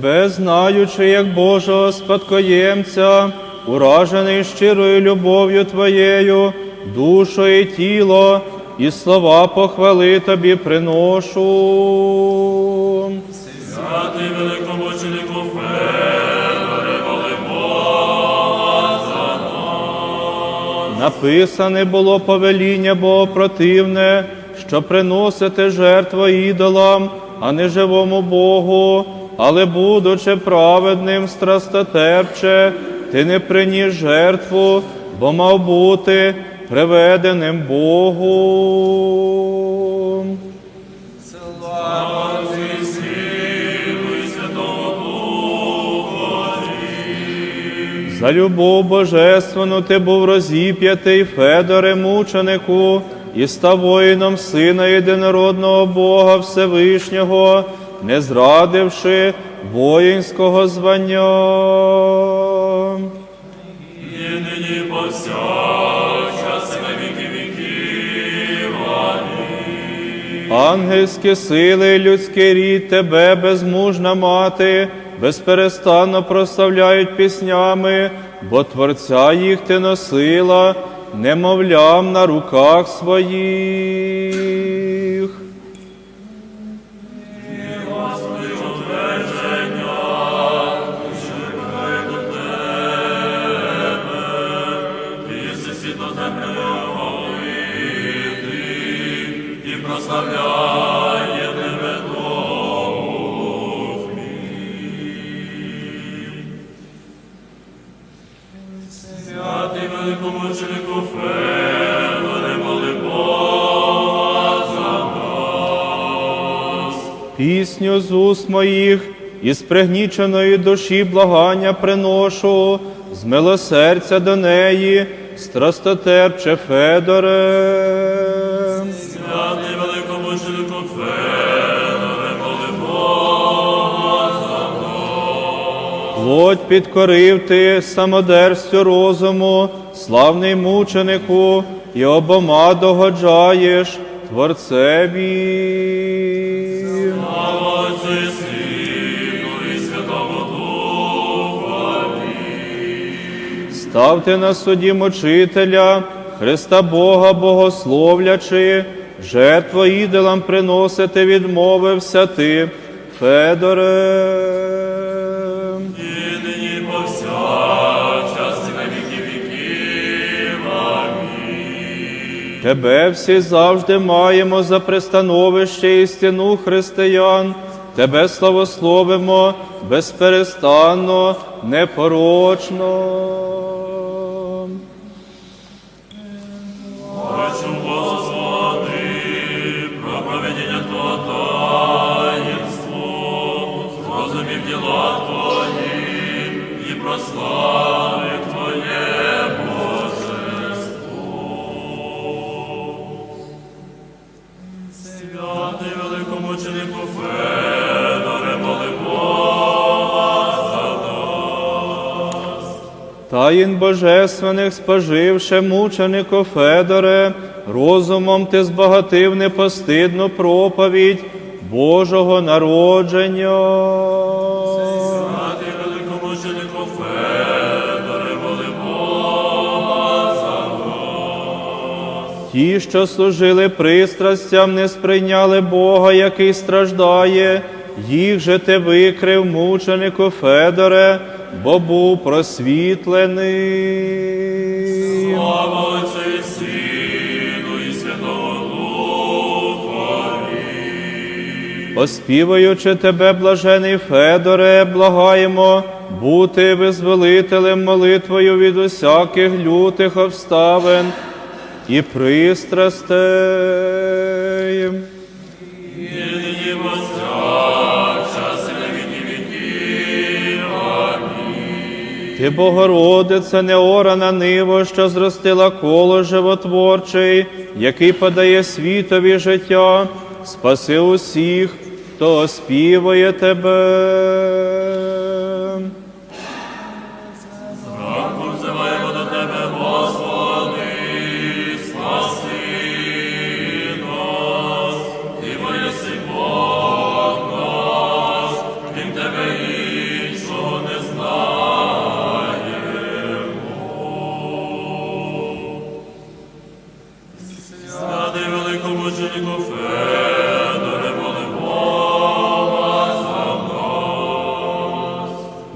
Тебе, знаючи, як Божого спадкоємця, уражений щирою любов'ю Твоєю, душу і тіло, і слова похвали Тобі приношу. Святий великомученику Федоре, моли Бога за нас. Написане було повеління Богопротивне, що приносите жертву ідолам, а не живому Богу, але будучи праведним, страстотерпче, ти не приніс жертву, бо мав бути приведеним Богу. Слава і Святому За любов божественну ти був розіп'ятий, Федоре мученику, і став воїном Сина єдинородного Бога Всевишнього, не зрадивши воїнського звання. І нині повсякчас на віки віків. Амінь. Ангельські сили, і людський рід тебе, безмужна мати, безперестанно прославляють піснями, бо Творця їх ти носила, немовлям на руках своїх. Великомученику Федоре, моли Бога за нас. Пісню з уст моїх і з пригніченої душі благання приношу, з милосердя до неї, страстотерпче Федоре. Плоть підкорив ти самодерстю розуму, славний мученику, і обома догоджаєш Творцеві. Слава Отцю і Сину і Святому Духові. Ставте на суді мучителя, Христа Бога богословлячи, жертву ідолам приносити відмовився ти, Федоре. Тебе всі завжди маємо за пристановище і стіну християн, Тебе славословимо безперестанно, непорочно. Таїн божественних споживше мученику Федоре, розумом ти збагатив непостидну проповідь Божого народження. Святий великомученику Федоре, моли Бога за нас. Ті, що служили пристрастям, не сприйняли Бога, який страждає, їх же ти викрив мученику Федоре, бо був просвітлений. Слава Отцю і Сину і Святому Духові. Оспіваючи тебе, блажений Федоре, благаємо бути визволителем молитвою від усяких лютих обставин і пристрастей. Ти, Богородице, неорана ниво, що зростила коло животворчий, який подає світові життя, спаси усіх, хто оспіває тебе.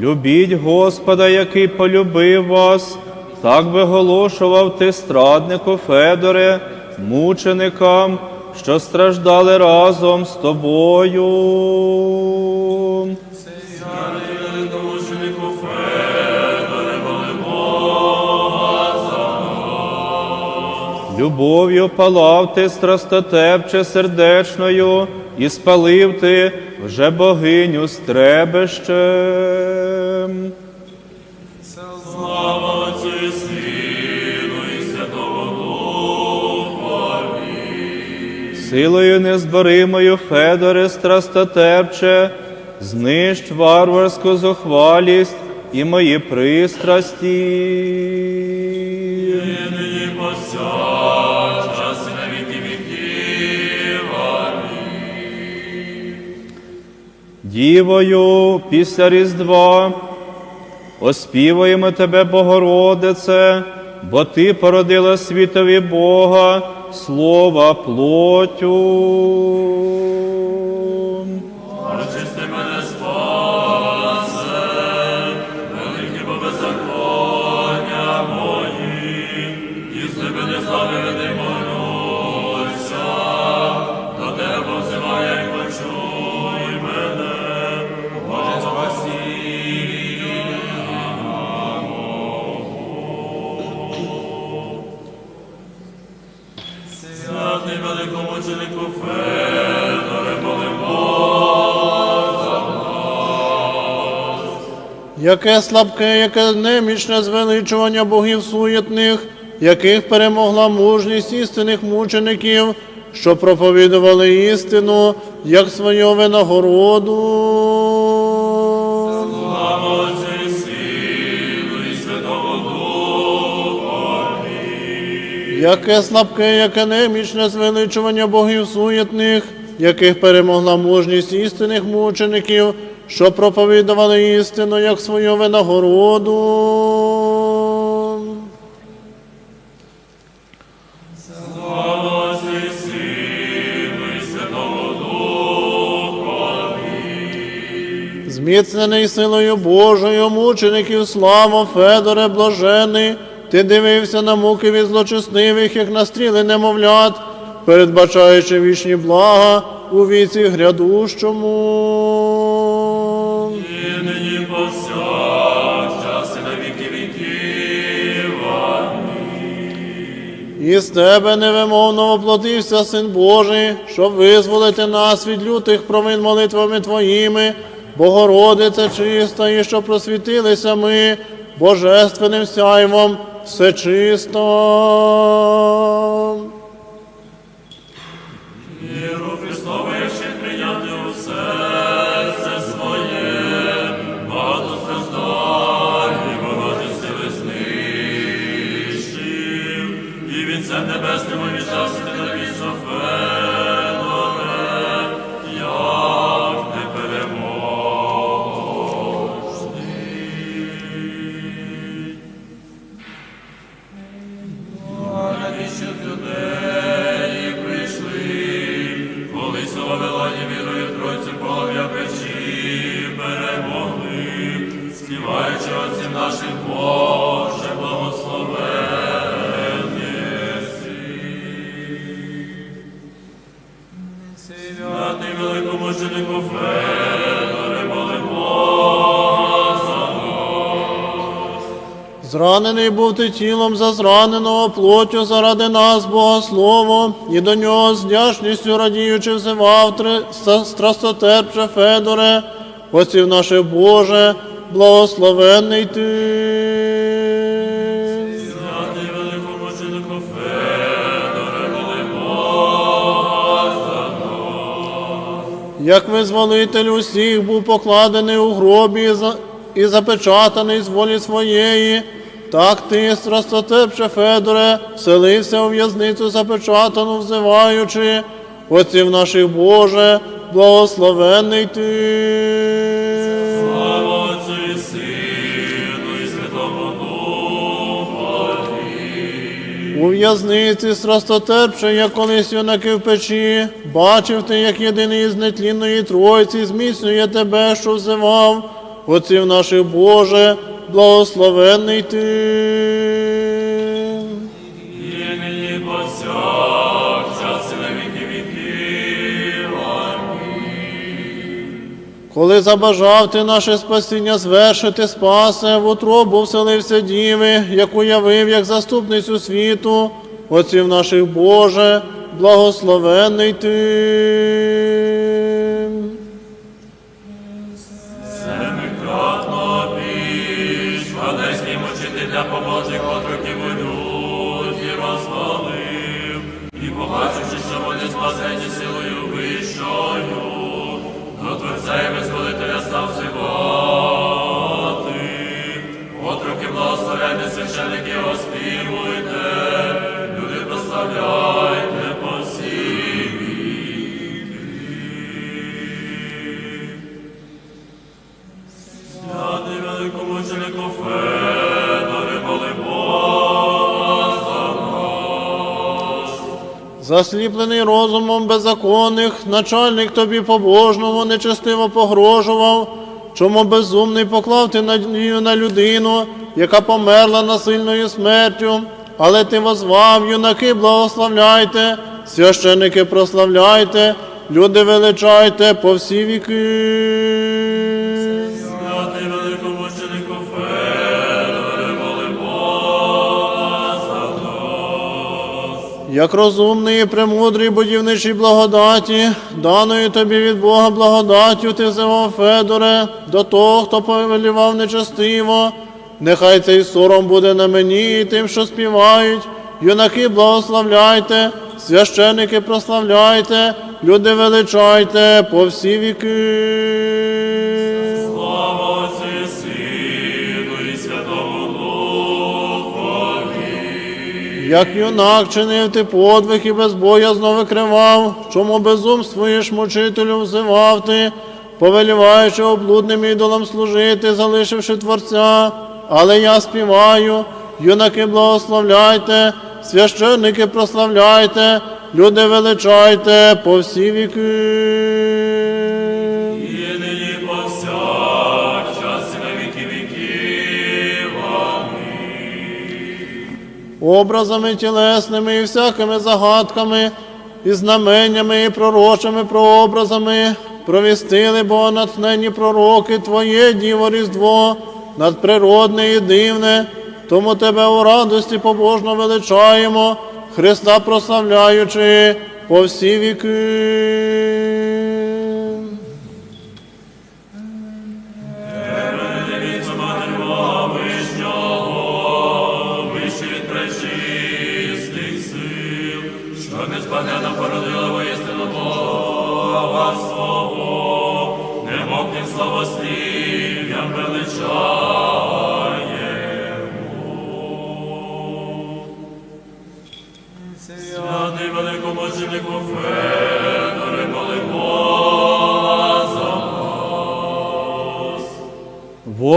Любіть Господа, який полюбив вас, так виголошував ти страднику Федоре, мученикам, що страждали разом з тобою. Любов'ю палав ти страстотепче сердечною, і спалив ти вже богиню стребещем. Слава Отцю і Сину і Святого Духові. Силою незборимою Федоре страстотепче, знищ варварську зухвалість і мої пристрасті. Дівою після Різдва оспіваємо тебе, Богородице, бо Ти породила світові Бога, слова плотю. Святий великомученику Федоре, моли Яке слабке, яке немічне звеличування богів суєтних, яких перемогла мужність істинних мучеників, що проповідували істину, як свою винагороду. Яке слабке, яке немічне звеличування богів суєтних, яких перемогла мужність істинних мучеників, що проповідували істину, як свою винагороду. Зміцнений силою Божою, мучеників слава, Федоре блажений, ти дивився на муки від злочисливих, як на стріли немовлят, передбачаючи вічні блага у віці грядущому. І нині повсякчас і на віки віків. Амінь. І з тебе невимовно воплотився Син Божий, щоб визволити нас від лютих провин молитвами Твоїми, Богородице чиста, і щоб просвітилися ми божественним сяйвом всечисто. Віру Христову, ще прийняти усе це своє, багато страждань і багато сили знищив, і вінцем небесним увінчався Святий великомученику Федоре, моли Бога за Зранений був ти тілом за зраненого плоттю заради нас, Богослово, і до нього з вдячністю радіючи взивав три страстотерпче Федоре, отців наших Боже, благословенний ти. Як визволитель усіх був покладений у гробі і запечатаний з волі своєї, так ти, страстотепче Федоре, вселився у в'язницю запечатану, взиваючи, отців наших Боже, благословений ти. В'язниці страстотерпше, як колись юнаки в печі, бачив ти, як єдиний із нетлінної тройці зміцнює тебе, що взивав, Отців наших Боже, благословенний Ти. Коли забажав ти наше спасіння звершити, спасе, в утробу вселився діви, яку явив як заступницю світу, отців наших Боже, благословенний ти. Засліплений розумом беззаконних, начальник тобі побожному нечестиво погрожував, чому безумний поклав ти надію на людину, яка померла насильною смертю, але ти возвав, юнаки, благословляйте, священики прославляйте, люди величайте по всі віки. Як розумний і премудрий будівничій благодаті, даної тобі від Бога благодаттю ти взивав Федоре, до того, хто повелівав нечестиво, нехай цей сором буде на мені і тим, що співають. Юнаки благословляйте, священики прославляйте, люди величайте по всі віки. Як юнак чинив ти подвиг і безбоязно викривав, чому безумствуєш, мучителю взивав ти, повеліваючи облудним ідолам служити, залишивши Творця. Але я співаю, юнаки благословляйте, священники прославляйте, люди величайте по всі віки. Образами тілесними і всякими загадками, і знаменнями, і пророчими прообразами, провістили богонатхненні пророки Твоє Діво Різдво, надприродне і дивне, тому Тебе у радості побожно величаємо, Христа прославляючи по всі віки.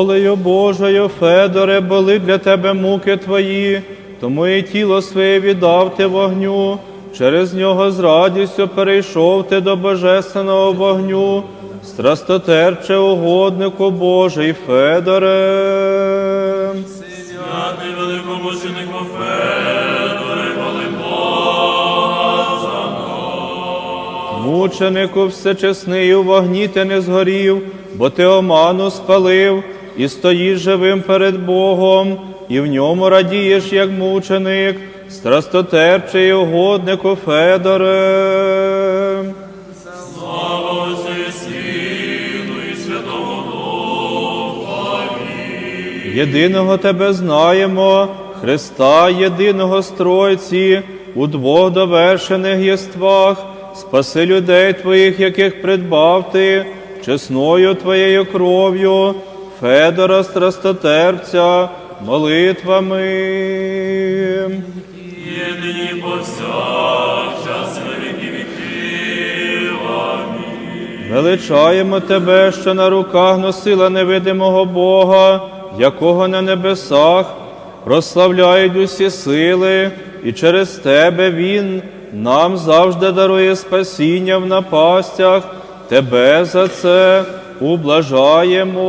Волею Божою, Федоре, були для тебе муки твої, тому і тіло своє віддав ти вогню, через нього з радістю перейшов ти до божественного вогню, страстотерпче угоднику Божий Федоре. Святий великомученику Федоре, моли Бога за нас. Мученику всечесний у вогні ти не згорів, бо ти оману спалив, і стоїш живим перед Богом, і в ньому радієш, як мученик, страстотерпчий і угоднику Федоре. Слава Сину і Святому Духові. Єдиного тебе знаємо, Христа, єдиного Стройці, у двох довершених єствах, спаси людей твоїх, яких придбав ти, чесною твоєю кров'ю, Федора страстотерпця, молитвами. І нині повсякчас і на віки. Амінь. Величаємо тебе, що на руках носила невидимого Бога, якого на небесах прославляють усі сили, і через тебе Він нам завжди дарує спасіння в напастях. Тебе за це ублажаємо.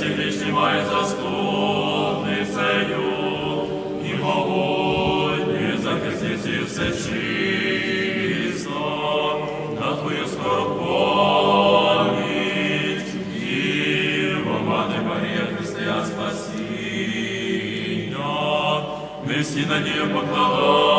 всевишні має заступницею і могутні захисниці все чисто на твою скорбоміч і мати Марія Христия спасіння. Ми всі на ній покладаємо.